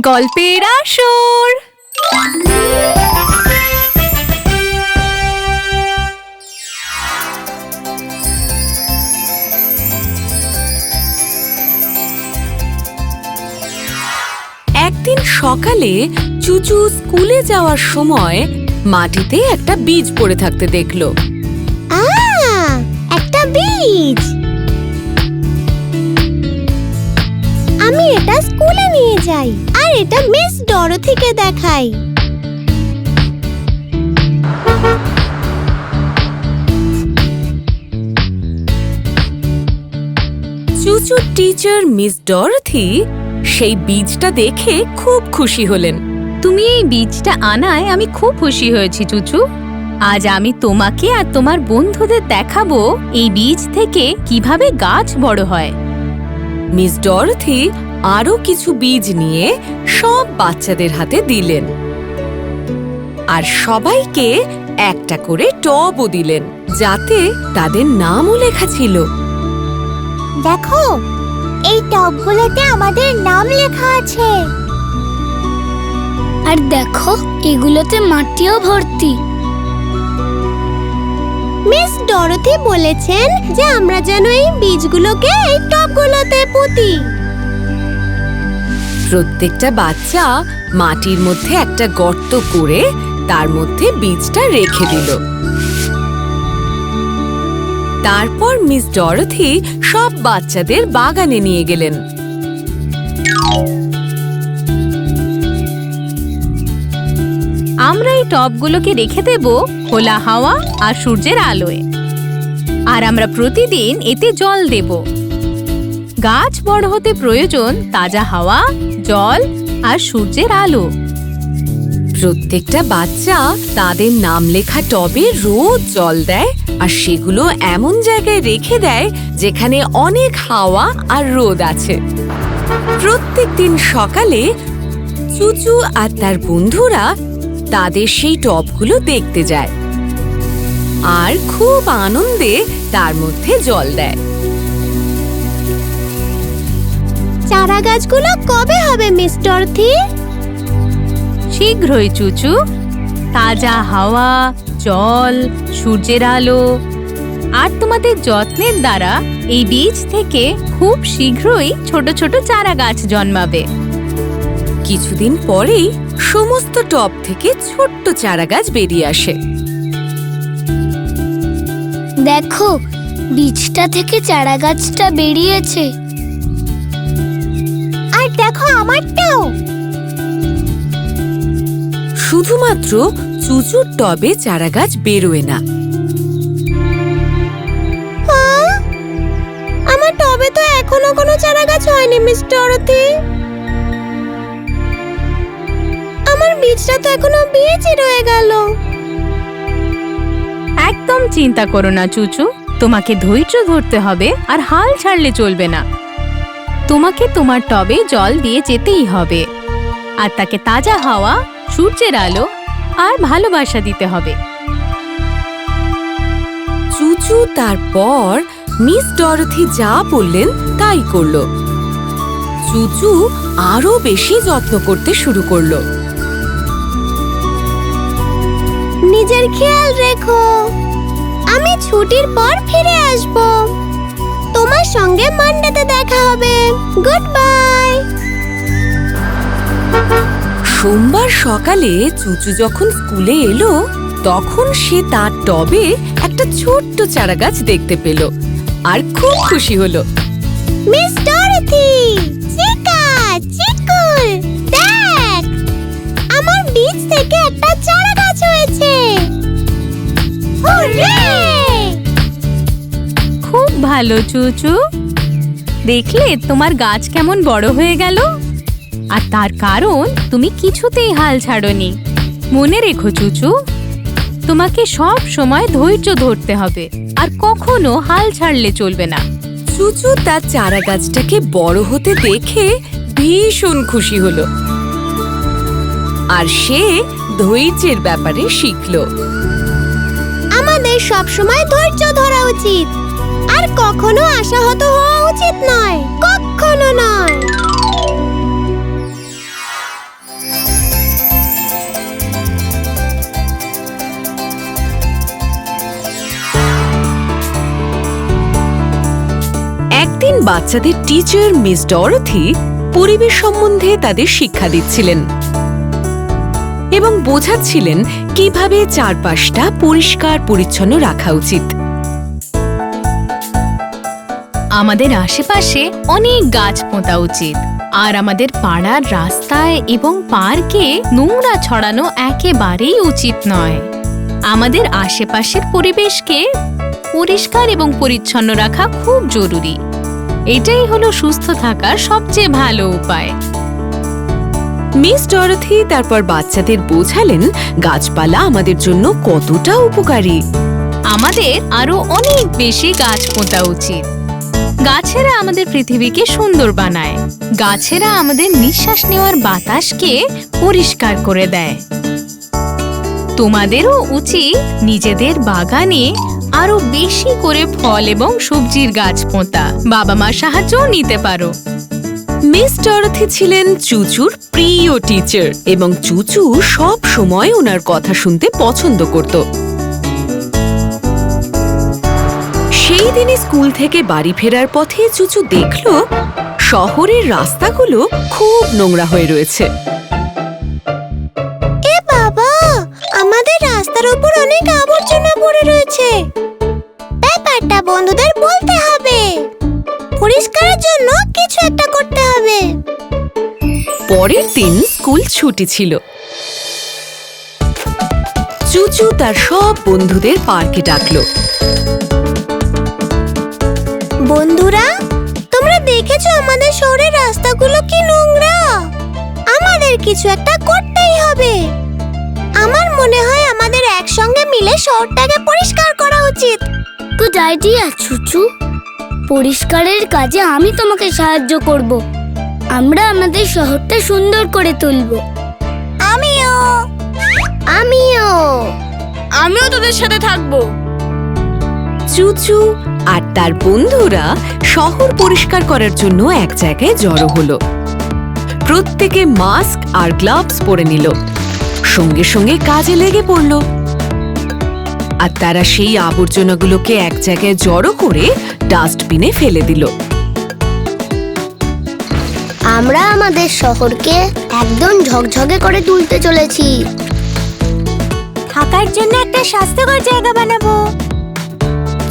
গল্পের আসর। একদিন সকালে চুচু স্কুলে যাওয়ার সময় মাটিতে একটা বীজ পড়ে থাকতে দেখল। আ একটা বীজ। আমি এটা স্কুলে নিয়ে যাই আর এটা মিস ডরথিকে দেখাই। চুচুর টিচার মিস ডরথি সেই বীজটা দেখে খুব খুশি হলেন। তুমি এই বীজটা আনায় আমি খুব খুশি হয়েছি চুচু। আজ আমি তোমাকে আর তোমার বন্ধুদের দেখাবো এই বীজ থেকে কীভাবে গাছ বড় হয়। মিস ডরথি আরও কিছু বীজ নিয়ে সব বাচ্চাদের হাতে দিলেন। আর সবাইকে একটা করে টবও দিলেন যাতে তাদের নামও লেখা ছিল। দেখো এই টবগুলোতে আমাদের নাম লেখা আছে। আর দেখো এগুলোতে মাটিও ভর্তি। মিস ডরথি বলেছেন যে আমরা যেন এই বীজগুলোকে এই টবগুলোতে পুঁতি। প্রত্যেকটা বাচ্চা মাটির মধ্যে একটা গর্ত করে তার মধ্যে বীজটা রেখে দিল। তারপর মিস ডরথি সব বাচ্চাদের বাগানে নিয়ে গেলেন। আমরা এই টবগুলোকে রেখে দেব খোলা হাওয়া আর সূর্যের আলোয়। আর আমরা প্রতিদিন এতে জল দেব। গাছ বড় হতে প্রয়োজন তাজা হাওয়া, জল আর সূর্যের আলো। প্রত্যেকটা বাচ্চা তাদের নাম লেখা টবে রোজ জল দেয় আর সেগুলো এমন জায়গায় রেখে দেয় যেখানে অনেক হাওয়া আর রোদ আছে। প্রত্যেক দিন সকালে চুচু আর তার বন্ধুরা তাদের সেই টবগুলো দেখতে যায়। আর খুব আনন্দে তার মধ্যে জল দেয়। চারা গাছগুলো কবে হবে মিস্টার ডরথি শীঘ্রই চুচু। তাজা হাওয়া জল সূর্যের আলো। আর তোমাদের যত্নের দ্বারা এই বীজ থেকে খুব শীঘ্রই ছোট ছোট চারা গাছ জন্মাবে। কিছুদিন পরেই সমস্ত টব থেকে ছোট্ট চারা গাছ বেরিয়ে আসে। দেখো বীজটা থেকে চারা গাছটা বেরিয়েছে। আর দেখো আমারটাও। শুধুমাত্র চুচুর টবে চারা গাছ বেরোয় না? আমার টবে তো এখনও কোনো চারা গাছ হয়নি মিস ডরথি বীজটা তো এখনও বীজই রয়ে গেল। একদম চিন্তা করো না চুচু। তোমাকে ধৈর্য ধরতে হবে আর হাল ছাড়লে চলবে না। তোমাকে তোমার টবে জল দিয়ে যেতেই হবে। আর তাকে তাজা হাওয়া সূর্যের আলো আর ভালোবাসা দিতে হবে। চুচু তারপর মিস ডরথি যা বললেন তাই করল। চুচু আরও বেশি যত্ন করতে শুরু করল। নিজের খেয়াল রেখো। আমি ছুটির পর ফিরে আসব। তোমার সঙ্গে মানডেতে দেখা হবে। গুড বাই সোমবার সকালে চুচু যখন স্কুলে এলো তখন সে তার টবে একটা ছোট্ট চারা গাছ দেখতে পেল আর খুব খুশি হলো। মিস ডরথি চিকা চিকুল দেখ আমার বীজ থেকে একটা চারা গাছ হয়েছে খুব ভালো চুচু। দেখলে তোমার গাছ কেমন বড় হয়ে গেল। আর তার কারণ তুমি কিছুতেই হাল ছাড়নি। মনে রেখো চুচু তোমাকে সব সময় ধৈর্য ধরতে হবে। আর কখনো হাল ছাড়লে চলবে না। চুচু তার চারা গাছটাকে বড় হতে দেখে ভীষণ খুশি হলো। আর সে ধৈর্যের ব্যাপারে শিখল। আমাদের সবসময় ধৈর্য ধরা উচিত। আর কখনো আশাহত হওয়া উচিত নয় কখনো নয়। একদিন বাচ্চাদের টিচার মিস ডরথি পরিবেশ সম্বন্ধে তাদের শিক্ষা দিচ্ছিলেন। এবং বোঝাচ্ছিলেন কীভাবে চারপাশটা পরিষ্কার পরিচ্ছন্ন রাখা উচিত। আমাদের আশেপাশে অনেক গাছ পোঁতা উচিত। আর আমাদের পাড়ার রাস্তায় এবং পার্কে নোংরা ছড়ানো একেবারেই উচিত নয়। আমাদের আশেপাশের পরিবেশকে পরিষ্কার এবং পরিচ্ছন্ন রাখা খুব জরুরি। এটাই হলো সুস্থ থাকার সবচেয়ে ভালো উপায়। মিস ডরথি, তারপর বাচ্চাদের বোঝালেন গাছপালা আমাদের জন্য কতটা উপকারী। আমাদের আরও অনেক বেশি গাছ পোঁতা উচিত। গাছেরা আমাদের পৃথিবীকে সুন্দর বানায়। গাছেরা আমাদের নিঃশ্বাস নেওয়ার বাতাসকে পরিষ্কার করে দেয়। তোমাদেরও উচিত নিজেদের বাগানে আরও বেশি করে ফল এবং সবজির গাছ পোঁতা। বাবা মার সাহায্যও নিতে পারো। মিস ডরথি ছিলেন চুচুর প্রিয় টিচার এবং চুচু সব সময় ওনার কথা শুনতে পছন্দ করত। সেই দিনই স্কুল থেকে বাড়ি ফেরার পথে চুচু দেখল শহরের রাস্তাগুলো খুব নোংরা হয়ে রয়েছে। এ বাবা, আমাদের রাস্তার উপর অনেক আবর্জনা পড়ে রয়েছে। পরিষ্কারের জন্য কিছু একটা করতে হবে। পরের দিন স্কুল ছুটি ছিল। চুচু তার সব বন্ধুদের পার্কে ডাকলো। বন্ধুরা তোমরা দেখেছ আমাদের শহরের রাস্তাগুলো কি নোংরা? আমাদের কিছু একটা করতেই হবে। আমার মনে হয় আমাদের একসঙ্গে মিলে শহরটাকে পরিষ্কার করা উচিত। গুড আইডিয়া চুচু। পরিষ্কারের কাজে আমি তোমাকে সাহায্য করব। আমরা আমাদের শহরটা সুন্দর করে তুলব। আমিও। আমিও। আমিও তোদের সাথে থাকব। চুচু আর তার বন্ধুরা শহর পরিষ্কার করার জন্য এক জায়গায় জড়ো হলো। প্রত্যেকে মাস্ক আর গ্লাভস পরে নিল। সঙ্গে সঙ্গে কাজে লেগে পড়ল। আর তারা সেই আবর্জনাগুলোকে এক জায়গায় জড়ো করে ডাস্টবিনে ফেলে দিল। আমরা আমাদের শহরকে একদম ঝকঝকে করে তুলতে চলেছি। থাকার জন্য একটা স্বাস্থ্যকর জায়গা বানাবো।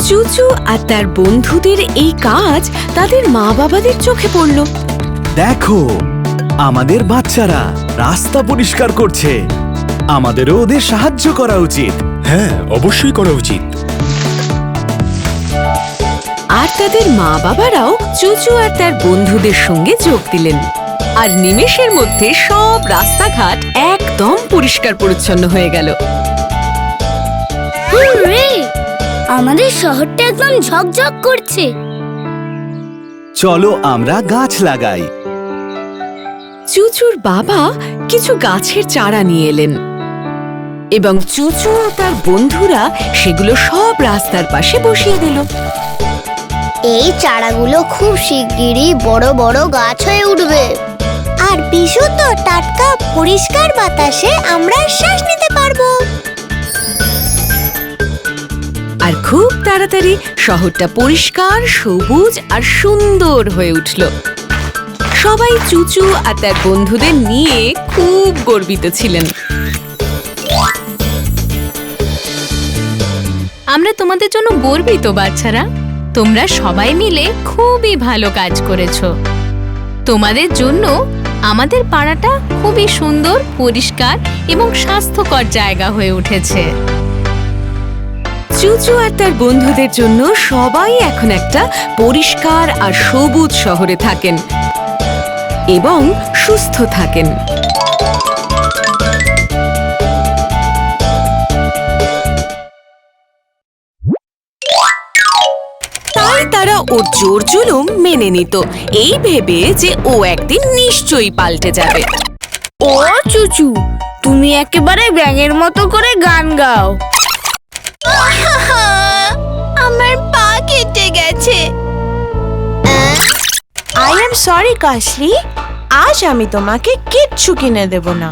চুচু আর তার বন্ধুদের এই কাজ তাদের মা বাবাদের চোখে পড়ল। দেখো আমাদের বাচ্চারা রাস্তা পরিষ্কার করছে। আমাদেরও ওদের সাহায্য করা উচিত। হ্যাঁ অবশ্যই করা উচিত। আর তাদের মা বাবারাও চুচু আর তার বন্ধুদের সঙ্গে যোগ দিলেন। আর নিমেষের মধ্যে সব রাস্তাঘাট একদম পরিষ্কার পরিচ্ছন্ন হয়ে গেল। রে আমাদের শহরটা একদম ঝকঝক করছে। চলো আমরা গাছ লাগাই। চুচুর বাবা কিছু গাছের চারা নিয়ে এলেন। এবং চুচু ও তার বন্ধুরা সেগুলো সব রাস্তার পাশে বসিয়ে দিল। এই চারাগুলো খুব শিগগিরই বড় বড় গাছ হয়ে উঠবে। আর বিশুদ্ধ টাটকা পরিষ্কার বাতাসে আমরা শ্বাস নিতে পারব। আর খুব তাড়াতাড়ি শহরটা পরিষ্কার সবুজ আর সুন্দর হয়ে উঠল। সবাই চুচু আর তার বন্ধুদের নিয়ে খুব গর্বিত ছিলেন। আমরা তোমাদের জন্য গর্বিত, বাচ্চারা। তোমরা সবাই মিলে খুবই ভালো কাজ করেছ। তোমাদের জন্য আমাদের পাড়াটা খুবই সুন্দর, পরিষ্কার এবং স্বাস্থ্যকর জায়গা হয়ে উঠেছে। চুচু আর তার বন্ধুদের জন্য সবাই এখন একটা পরিষ্কার আর সবুজ শহরে থাকেন এবং সুস্থ থাকেন। তারা ওর জোর জুলুম মেনে নিত। এই ভেবে যে ও একদিন নিশ্চয়ই পাল্টে যাবে। ও চুচু তুমি একেবারে ব্যাঙের মতো করে গান গাও। আমার পা কেটে গেছে। আই এম সরি কাশলি। আজ আমি তোমাকে কিচ্ছু কিনে দেব না।